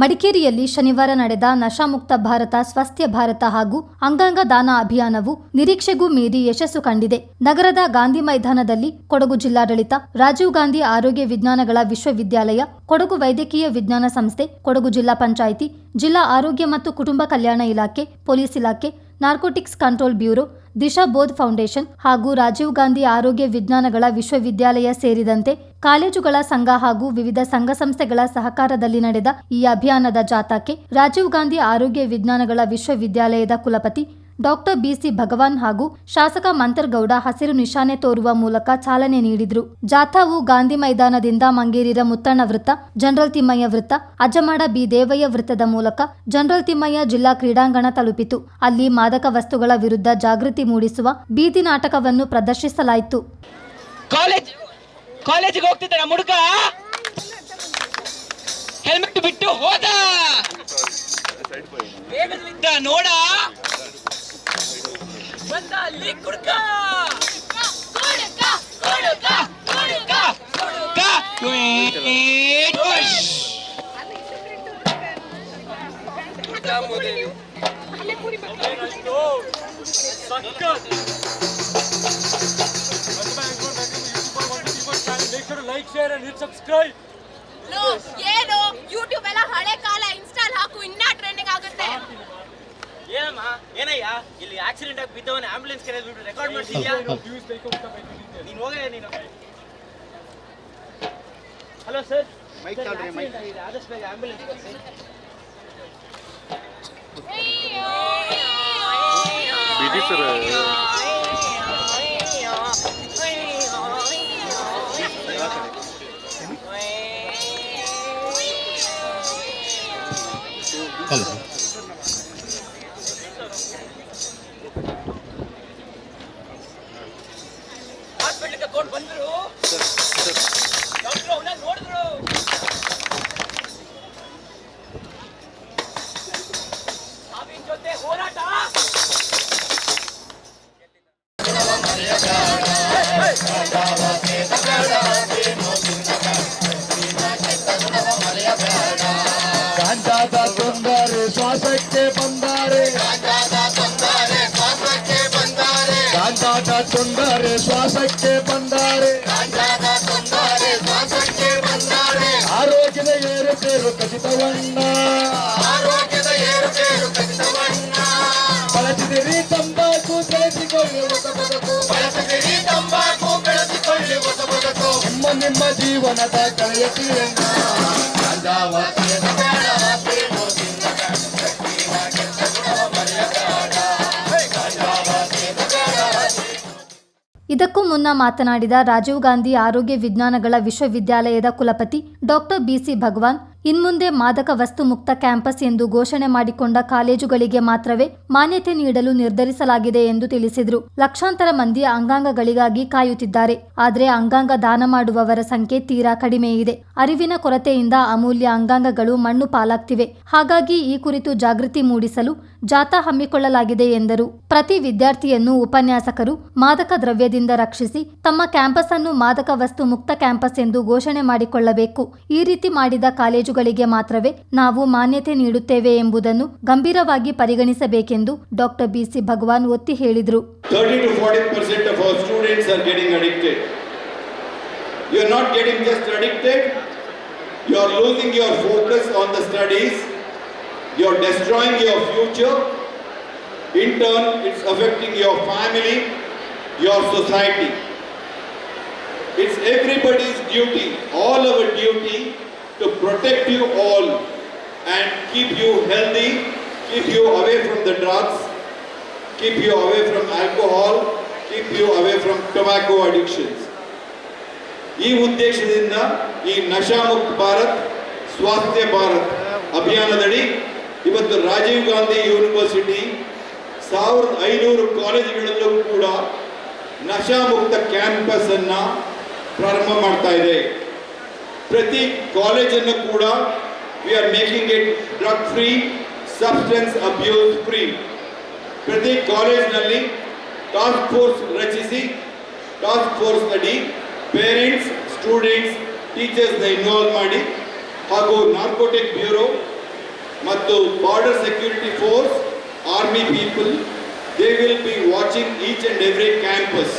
ಮಡಿಕೇರಿಯಲ್ಲಿ ಶನಿವಾರ ನಡೆದ ನಶಾಮುಕ್ತ ಭಾರತ, ಸ್ವಸ್ಥ್ಯ ಭಾರತ ಹಾಗೂ ಅಂಗಾಂಗ ದಾನ ಅಭಿಯಾನವು ನಿರೀಕ್ಷೆಗೂ ಮೀರಿ ಯಶಸ್ಸು ಕಂಡಿದೆ. ನಗರದ ಗಾಂಧಿ ಮೈದಾನದಲ್ಲಿ ಕೊಡಗು ಜಿಲ್ಲಾಡಳಿತ, ರಾಜೀವ್ ಗಾಂಧಿ ಆರೋಗ್ಯ ವಿಜ್ಞಾನಗಳ ವಿಶ್ವವಿದ್ಯಾಲಯ, ಕೊಡಗು ವೈದ್ಯಕೀಯ ವಿಜ್ಞಾನ ಸಂಸ್ಥೆ, ಕೊಡಗು ಜಿಲ್ಲಾ ಪಂಚಾಯಿತಿ, ಜಿಲ್ಲಾ ಆರೋಗ್ಯ ಮತ್ತು ಕುಟುಂಬ ಕಲ್ಯಾಣ ಇಲಾಖೆ, ಪೊಲೀಸ್ ಇಲಾಖೆ, narcotics control bureau Disha Bodh foundation ಹಾಗೂ ರಾಜೀವ್ ಗಾಂಧಿ ಆರೋಗ್ಯ ವಿಜ್ಞಾನಗಳ ವಿಶ್ವವಿದ್ಯಾಲಯ ಸೇರಿದಂತೆ ಕಾಲೇಜುಗಳ ಸಂಘ ಹಾಗೂ ವಿವಿಧ ಸಂಘ ಸಂಸ್ಥೆಗಳ ಸಹಕಾರದಲ್ಲಿ ನಡೆದ ಈ ಅಭಿಯಾನದ ಜಾಥಾಕ್ಕೆ ರಾಜೀವ್ ಗಾಂಧಿ ಆರೋಗ್ಯ ವಿಜ್ಞಾನಗಳ ವಿಶ್ವವಿದ್ಯಾಲಯದ ಕುಲಪತಿ ಡಾಕ್ಟರ್ ಬಿಸಿ ಭಗವಾನ್ ಹಾಗೂ ಶಾಸಕ ಮಂತರ್ಗೌಡ ಹಸಿರು ನಿಶಾನೆ ತೋರುವ ಮೂಲಕ ಚಾಲನೆ ನೀಡಿದ್ರು. ಜಾಥಾವು ಗಾಂಧಿ ಮೈದಾನದಿಂದ ಮಂಗೇರಿರ ಮುತ್ತಣ್ಣ ವೃತ್ತ, ಜನರಲ್ ತಿಮ್ಮಯ್ಯ ವೃತ್ತ ಅಜಮಾಡ ಬಿ ದೇವಯ್ಯ ವೃತ್ತದ ಮೂಲಕ ಜನರಲ್ ತಿಮ್ಮಯ್ಯ ಜಿಲ್ಲಾ ಕ್ರೀಡಾಂಗಣ ತಲುಪಿತು. ಅಲ್ಲಿ ಮಾದಕ ವಸ್ತುಗಳ ವಿರುದ್ಧ ಜಾಗೃತಿ ಮೂಡಿಸುವ ಬೀದಿ ನಾಟಕವನ್ನು ಪ್ರದರ್ಶಿಸಲಾಯಿತು. ಹೆಲ್ಮೆಟ್ ಬಿಟ್ಟು ಹೋದ? வந்தாலே குடுக்கா குடுக்கா குடுக்கா குடுக்கா குடுக்கா குயிட் புஷ் குடுக்கா மோதே அலே பூரி பக்கா சக்கா Make sure to like, share and hit subscribe. No, ये लो YouTube वाला हरे काला इंस्टॉल हाकू इन्ना ट्रेंडिंग आगते हैं. ಏನಮ್ಮ ಏನಯ್ಯ ಇಲ್ಲಿ ಆಕ್ಸಿಡೆಂಟ್ ಆಗಿ ಬಿದ್ದವನ ಆಂಬುಲೆನ್ಸ್ ಕರೆದ್ಬಿಟ್ಟು ರೆಕಾರ್ಡ್ ಮಾಡ್ತಿದ್ಯಾ. ನೀನು ಹೋಗಯ್ಯ ನೀನು ಹಲೋ ಸರ್ ಮೈಕ್ ತಗೊಳ್ರಿ, ಮೈಕ್. ಆದಷ್ಟು ಬೇಗ ಆಂಬುಲೆನ್ಸ್ ಬಿಡಿ ಸರ್ ಹಾಸ್ಪಿಟ್ಲ್ ಶ್ವಾಸಕ್ಕೆ ಬಂದಾರೆ. ಆರೋಗ್ಯದ ಏರುಪೇರು ಖಚಿತವಣ್ಣ. ಬಳಸಿದಿರಿ ತಂಬಾಕು ಬೆಳೆಸಿಕೊಳ್ಳಿ ಹೊಸ ಬದುಕು. ನಿಮ್ಮ ನಿಮ್ಮ ಜೀವನದ ಇದಕ್ಕೂ ಮುನ್ನ ಮಾತನಾಡಿದ ರಾಜೀವ್ ಗಾಂಧಿ ಆರೋಗ್ಯ ವಿಜ್ಞಾನಗಳ ವಿಶ್ವವಿದ್ಯಾಲಯದ ಕುಲಪತಿ ಡಾಕ್ಟರ್ ಬಿಸಿ ಭಗವಾನ್ ಇನ್ಮುಂದೆ ಮಾದಕ ವಸ್ತು ಮುಕ್ತ ಕ್ಯಾಂಪಸ್ ಎಂದು ಘೋಷಣೆ ಮಾಡಿಕೊಂಡ ಕಾಲೇಜುಗಳಿಗೆ ಮಾತ್ರವೇ ಮಾನ್ಯತೆ ನೀಡಲು ನಿರ್ಧರಿಸಲಾಗಿದೆ ಎಂದು ತಿಳಿಸಿದರು. ಲಕ್ಷಾಂತರ ಮಂದಿ ಅಂಗಾಂಗಗಳಿಗಾಗಿ ಕಾಯುತ್ತಿದ್ದಾರೆ. ಆದರೆ ಅಂಗಾಂಗ ದಾನ ಮಾಡುವವರ ಸಂಖ್ಯೆ ತೀರಾ ಕಡಿಮೆ ಇದೆ. ಅರಿವಿನ ಕೊರತೆಯಿಂದ ಅಮೂಲ್ಯ ಅಂಗಾಂಗಗಳು ಮಣ್ಣು ಪಾಲಾಗ್ತಿವೆ. ಹಾಗಾಗಿ ಈ ಕುರಿತು ಜಾಗೃತಿ ಮೂಡಿಸಲು ಜಾಥಾ ಹಮ್ಮಿಕೊಳ್ಳಲಾಗಿದೆ ಎಂದರು. ಪ್ರತಿ ವಿದ್ಯಾರ್ಥಿಯನ್ನು ಉಪನ್ಯಾಸಕರು ಮಾದಕ ದ್ರವ್ಯದಿಂದ ರಕ್ಷಿಸಿ ತಮ್ಮ ಕ್ಯಾಂಪಸ್ ಅನ್ನು ಮಾದಕ ವಸ್ತು ಮುಕ್ತ ಕ್ಯಾಂಪಸ್ ಎಂದು ಘೋಷಣೆ ಮಾಡಿಕೊಳ್ಳಬೇಕು. ಈ ರೀತಿ ಮಾಡಿದ ಕಾಲೇಜುಗಳಿಗೆ ಮಾತ್ರವೇ ನಾವು ಮಾನ್ಯತೆ ನೀಡುತ್ತೇವೆ ಎಂಬುದನ್ನು ಗಂಭೀರವಾಗಿ ಪರಿಗಣಿಸಬೇಕೆಂದು ಡಾಕ್ಟರ್ ಬಿಸಿ ಭಗವಾನ್ ಒತ್ತಿ ಹೇಳಿದರು 30 to 40 percent of our students are getting addicted. You are not getting just addicted, you are losing your focus on the studies, you are destroying your future. In turn, it's affecting your family, your society. It's everybody's duty, all our duty, to protect you all and keep you healthy, keep you away from the drugs, keep you away from alcohol, keep you away from tobacco addictions. ಈ ಉದ್ದೇಶದಿಂದ ಈ ನಶಾಮುಕ್ತ ಭಾರತ್ ಸ್ವಾಸ್ಥ್ಯ ಭಾರತ್ ಅಭಿಯಾನದಡಿ ಇವತ್ತು Rajiv Gandhi university ಸಾವಿರದ ಐನೂರು ಕಾಲೇಜುಗಳಲ್ಲೂ ಕೂಡ ನಶಾಮುಕ್ತ campus ಅನ್ನ ಪ್ರಾರಂಭ ಮಾಡ್ತಾ ಇದೆ ಪ್ರತಿ ಕಾಲೇಜನ್ನು ಕೂಡ we are making it drug free substance abuse free ಪ್ರತಿ ಕಾಲೇಜಿನಲ್ಲಿ ಟಾಸ್ಕ್ ಫೋರ್ಸ್ ರಚಿಸಿ ಟಾಸ್ಕ್ ಫೋರ್ಸ್ ಅಡಿ ಪೇರೆಂಟ್ಸ್ ಸ್ಟೂಡೆಂಟ್ಸ್ ಟೀಚರ್ಸ್ನ ಇನ್ವಾಲ್ವ್ ಮಾಡಿ ಹಾಗೂ ನಾರ್ಕೋಟಿಕ್ ಬ್ಯೂರೋ ಮತ್ತು border security force army people they will be watching each and every campus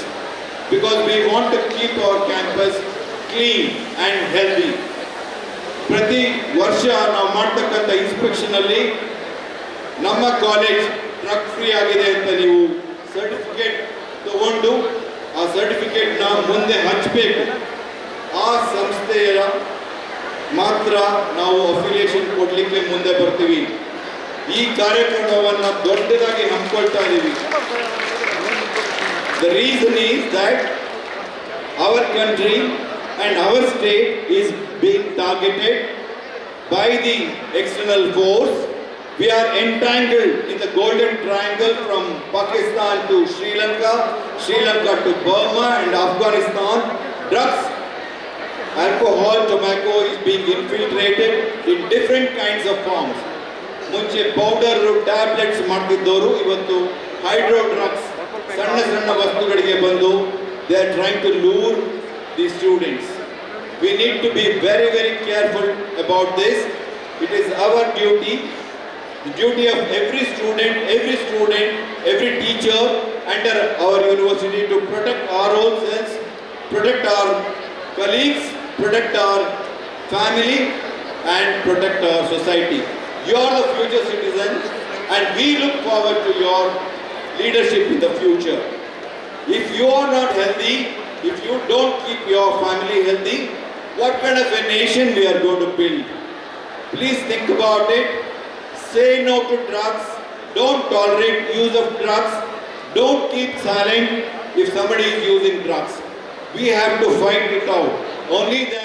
because we want to keep our campus clean and healthy ಪ್ರತಿ ವರ್ಷ ನಾವು ಮಾಡ್ತಕ್ಕಂಥ ಇನ್ಸ್ಪೆಕ್ಷನಲ್ಲಿ ನಮ್ಮ ಕಾಲೇಜ್ ಡ್ರಗ್ ಫ್ರೀ ಆಗಿದೆ ಅಂತ ನೀವು ಸರ್ಟಿಫಿಕೇಟ್ ತಗೊಂಡು ಆ ಸರ್ಟಿಫಿಕೇಟ್ನ ಮುಂದೆ ಹಂಚಬೇಕು. ಆ ಸಂಸ್ಥೆಯ ಮಾತ್ರ ನಾವು ಅಫಿಲಿಯೇಷನ್ ಕೊಡಲಿಕ್ಕೆ ಮುಂದೆ ಬರ್ತೀವಿ. ಈ ಕಾರ್ಯಕ್ರಮವನ್ನು ದೊಡ್ಡದಾಗಿ ಹಮ್ಮಿಕೊಳ್ತಾ ಇದ್ದೀವಿ the reason is that our country and our state is being targeted by the external force. We are entangled in the golden triangle from Pakistan to Sri Lanka, Sri Lanka to Burma and Afghanistan. Drugs, alcohol, tobacco is being infiltrated in different kinds of forms. ಮುಂಚೆ powder tablets ಮಾಡ್ತಿದ್ದವರು ಇವತ್ತು hydro drugs ಸಣ್ಣ ಸಣ್ಣ ವಸ್ತುಗಳಿಗೆ ಬಂದು they are trying to lure the students We need to be very, very careful about this. It is our duty, the duty of every student, every student, every teacher under our university to protect our own selves, protect our colleagues, protect our family and protect our society. You are the future citizens and we look forward to your leadership in the future. If you are not healthy, if you don't keep your family healthy, what kind of a nation we are going to build? Please think about it. Say no to drugs. Don't tolerate use of drugs. Don't keep silent if somebody is using drugs. We have to fight it out. Only then.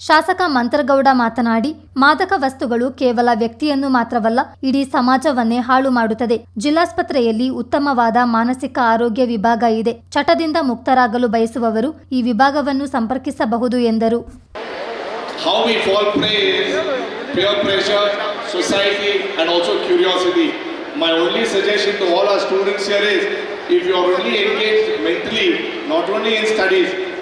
ಶಾಸಕ ಮಂತ್ರಗೌಡ ಮಾತನಾಡಿ ಮಾದಕ ವಸ್ತುಗಳು ಕೇವಲ ವ್ಯಕ್ತಿಯನ್ನು ಮಾತ್ರವಲ್ಲ ಇಡೀ ಸಮಾಜವನ್ನೇ ಹಾಳು ಮಾಡುತ್ತದೆ ಜಿಲ್ಲಾಸ್ಪತ್ರೆಯಲ್ಲಿ ಉತ್ತಮವಾದ ಮಾನಸಿಕ ಆರೋಗ್ಯ ವಿಭಾಗ ಇದೆ ಚಟದಿಂದ ಮುಕ್ತರಾಗಲು ಬಯಸುವವರು ಈ ವಿಭಾಗವನ್ನು ಸಂಪರ್ಕಿಸಬಹುದು ಎಂದರು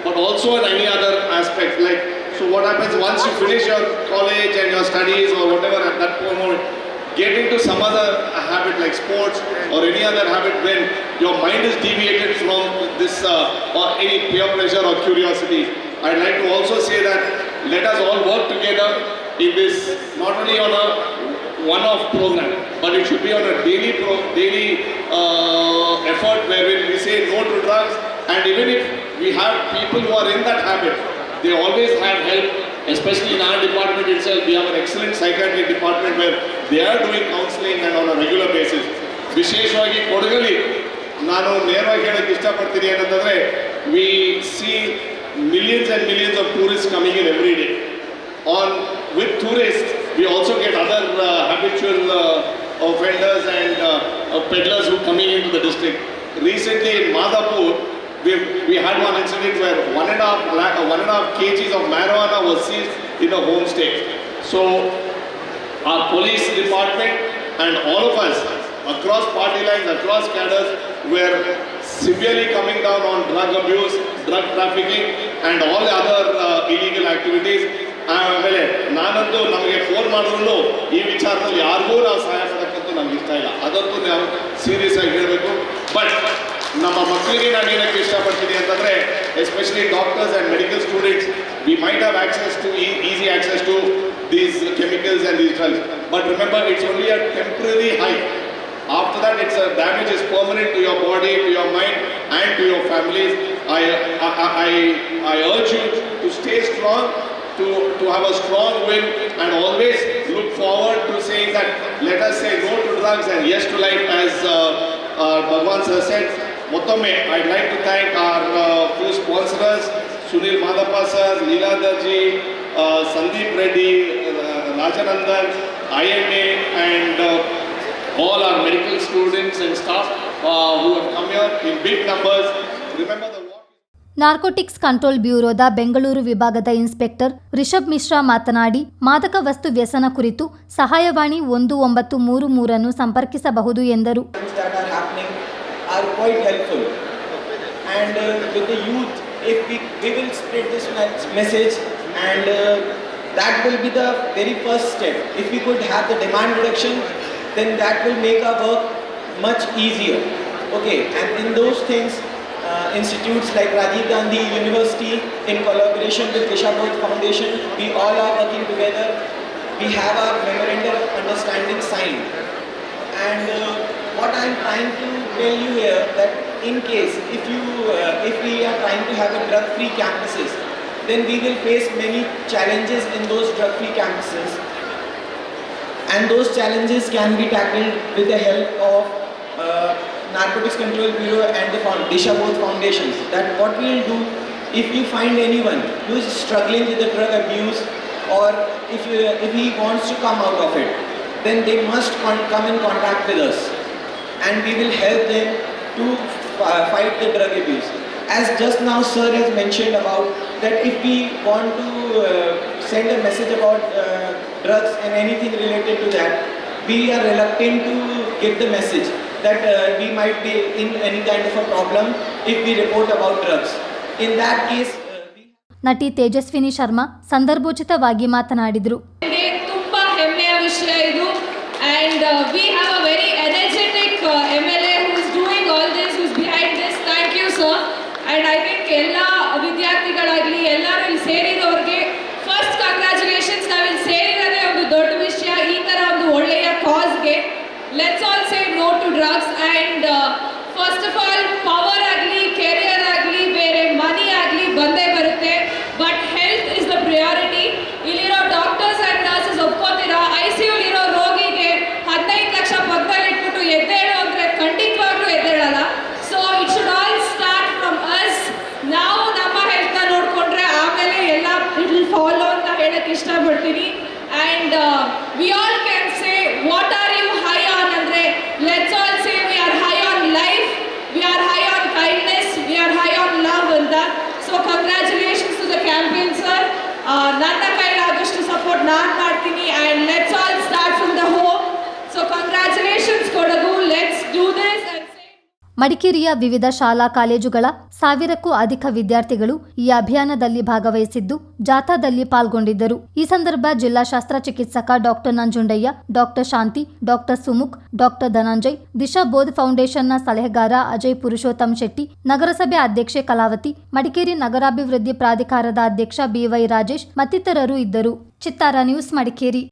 but also in any other aspect, like so what happens once you finish your college and your studies or whatever at that point, get into some other habit like sports or any other habit when your mind is deviated from this uh, or any peer pressure or curiosity. I'd like to also say that let us all work together in this not only on a one-off program, but it should be on a daily pro, daily uh, effort where we say no to drugs, and even if we have people who are in that habit, they always have help. Especially in our department itself, we have an excellent psychiatric department where they are doing counseling and on a regular basis. ವಿಶೇಷವಾಗಿ ಕೊಡಗಲ್ಲಿ ನಾನು ನೇರವಾಗಿ ಹೇಳಕ್ಕೆ ಇಷ್ಟಪಡ್ತೀನಿ ಏನಂತಂದ್ರೆ we see millions and millions of tourists coming in every day. On with tourists, we also get other uh, habitual uh, offenders and uh, uh, peddlers who coming into the district. Recently in Madhapur, we, we had one incident where one and a half lakh, uh, one and a half kgs of marijuana was seized in a homestay. So our police department and all of us across party lines, across cadres were severely coming down on drug abuse, drug trafficking and all the other uh, illegal activities. ಆಮೇಲೆ ನಾನಂತೂ ನಮಗೆ phone ಮಾಡಿದ್ರು ಈ ವಿಚಾರದಲ್ಲಿ ಯಾರಿಗೂ ನಾವು ಸಹಾಯ ಮಾಡೋಕ್ಕಂತೂ ನಮ್ಗೆ ಇಷ್ಟ ಇಲ್ಲ ಅದಂತೂ ನಾವು ಸೀರಿಯಸ್ ಆಗಿ ಹೇಳಬೇಕು ಬಟ್ ನಮ್ಮ ಮಕ್ಕಳಿಗೆ ನಾನು ಏನಕ್ಕೆ ಇಷ್ಟಪಡ್ತೀನಿ ಅಂತಂದರೆ especially doctors and medical students we might have access to easy access to these chemicals and these drugs. But remember, it's only a temporary high. After that, it's a damage is permanent to your body, to your mind, and to your families. I, I, I, I urge you to stay strong, to, to have a strong will, and always look forward to saying that let us say no to drugs and yes to life, as uh, uh, Bhagwan sir said. Uh, few sponsors, Sunil Madhapa sir, Leeladhar ji, uh, Sandeep Reddy, uh, Rajanandan, IMA, and uh, all our medical students and staff uh, who have come here in big numbers. Remember the walk. Narcotics control ಬ್ಯೂರೋದ Bengaluru ವಿಭಾಗದ inspector Rishabh Mishra ಮಾತನಾಡಿ ಮಾದಕ ವಸ್ತು ವ್ಯಸನ ಕುರಿತು ಸಹಾಯವಾಣಿ ಒಂದು ಒಂಬತ್ತು ಮೂರು ಮೂರನ್ನು ಸಂಪರ್ಕಿಸಬಹುದು ಎಂದರು are quite helpful. And uh, with the youth, if we, we will spread this message and uh, that will be the very first step. If we could have the demand reduction, then that will make our work much easier. Okay, and in those things, uh, institutes like Rajiv Gandhi University, in collaboration with Disha Bodh Foundation, we all are working together. We have our memorandum of understanding signed. And uh, what I'm trying to tell you here that in case if you uh, if we are trying to have a drug-free campuses, then we will face many challenges in those drug-free campuses. And those challenges can be tackled with the help of uh, Narcotics Control Bureau and the Disha Both Foundations. That what we will do if you find anyone who is struggling with the drug abuse or if, you, if he wants to come out of it, then they must come in contact with us and we will help them to uh, fight the drug abuse. As just now sir has mentioned about that if we want to uh, send a message about uh, drugs and anything related to that, we are reluctant to give the message that uh, we might be in any kind of a problem if we report about drugs. In that case, uh, ನಟಿ ತೇಜಸ್ವಿನಿ ಶರ್ಮಾ ಸಂದರ್ಭೋಚಿತವಾಗಿ ಮಾತನಾಡಿದರು ತುಂಬ ಹೆಮ್ಮೆಯ ವಿಷಯ ಇದು and we have a very ಹೇಳಕ್ಕೆ ಇಷ್ಟಪಡ್ತೀನಿ and we all can say what are you high on ಅಂದರೆ let's all say we are high on life we are high on kindness we are high on love ಅಂತ so congratulations to the campaign sir ನನ್ನ ಕೈಲಾದಷ್ಟು support ನಾನು ಮಾಡ್ತೀನಿ and let's all start from the home so congratulations Kodagu ಮಡಿಕೇರಿಯ ವಿವಿಧ ಶಾಲಾ ಕಾಲೇಜುಗಳ ಸಾವಿರಕ್ಕೂ ಅಧಿಕ ವಿದ್ಯಾರ್ಥಿಗಳು ಈ ಅಭಿಯಾನದಲ್ಲಿ ಭಾಗವಹಿಸಿದ್ದು, ಜಾಥಾದಲ್ಲಿ ಪಾಲ್ಗೊಂಡಿದ್ದರು. ಈ ಸಂದರ್ಭ ಜಿಲ್ಲಾ ಶಸ್ತ್ರಚಿಕಿತ್ಸಕ doctor Nanjundaiah, doctor Shanti, doctor Sumukh, doctor Dhananjay, Disha Bodh ಫೌಂಡೇಶನ್ನ ಸಲಹೆಗಾರ ಅಜಯ್ ಪುರುಷೋತ್ತಮ್ ಶೆಟ್ಟಿ, ನಗರಸಭೆ ಅಧ್ಯಕ್ಷೆ ಕಲಾವತಿ, ಮಡಿಕೇರಿ ನಗರಾಭಿವೃದ್ಧಿ ಪ್ರಾಧಿಕಾರದ ಅಧ್ಯಕ್ಷ ಬಿವೈ ರಾಜೇಶ್ ಮತ್ತಿತರರು ಇದ್ದರು. ಚಿತ್ತಾರ ನ್ಯೂಸ್ ಮಡಿಕೇರಿ.